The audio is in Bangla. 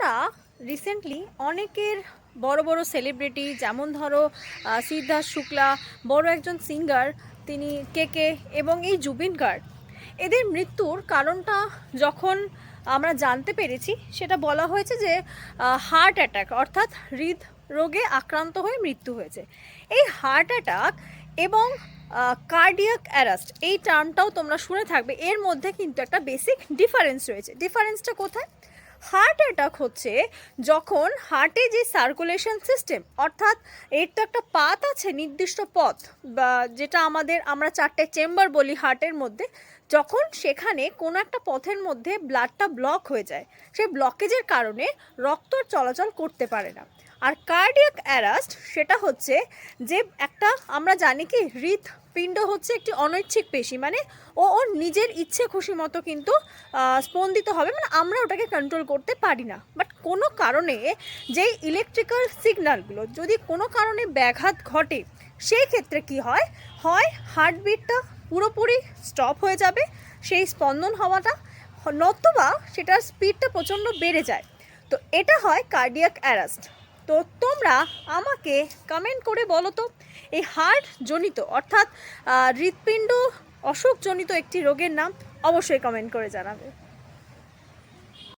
আমরা রিসেন্টলি অনেকের বড় বড় সেলিব্রিটি যেমন ধরো সিদ্ধার্থ শুক্লা, বড় একজন সিঙ্গার তিনি কে কে এবং এই জুবিন গার্গ। এদের মৃত্যুর কারণটা যখন আমরা জানতে পেরেছি, সেটা বলা হয়েছে যে হার্ট অ্যাটাক অর্থাৎ হৃদ রোগে আক্রান্ত হয়ে মৃত্যু হয়েছে। এই হার্ট অ্যাটাক এবং কার্ডিয়াক অ্যারাস্ট এই টার্মটাও তোমরা শুনে থাকবে। এর মধ্যে কিন্তু একটা বেসিক ডিফারেন্স রয়েছে। ডিফারেন্সটা কোথায়? হার্ট অ্যাটাক হচ্ছে যখন হার্টে যে সার্কুলেশন সিস্টেম অর্থাৎ এর তো একটা পাত আছে, নির্দিষ্ট পথ, বা যেটা আমাদের, আমরা চারটে চেম্বার বলি হার্টের মধ্যে, যখন সেখানে কোনো একটা পথের মধ্যে ব্লাডটা ব্লক হয়ে যায়, সেই ব্লকেজের কারণে রক্ত চলাচল করতে পারে না। আর কার্ডিয়াক অ্যারাস্ট সেটা হচ্ছে যে একটা, আমরা জানি কি হৃৎপিণ্ড হচ্ছে একটি অনৈচ্ছিক পেশি মানে ও ওর নিজের ইচ্ছে খুশি মতো কিন্তু স্পন্দিত হবে মানে আমরা ওটাকে কন্ট্রোল করতে পারি না। বাট কোনো কারণে যেই ইলেকট্রিক্যাল সিগন্যালগুলো যদি কোনো কারণে ব্যাঘাত ঘটে, সেই ক্ষেত্রে কি হয়? হয় হার্টবিটটা পুরোপুরি স্টপ হয়ে যাবে, সেই স্পন্দন হওয়াটা, নতুবা সেটার স্পিডটা প্রচণ্ড বেড়ে যায়। তো এটা হয় কার্ডিয়াক অ্যারাস্ট তো তোমরা আমাকে কমেন্ট করে বলো তো, এই হার্ট জনিত অর্থাৎ হৃৎপিণ্ড অসুখজনিত একটি রোগের নাম অবশ্যই কমেন্ট করে জানাবে।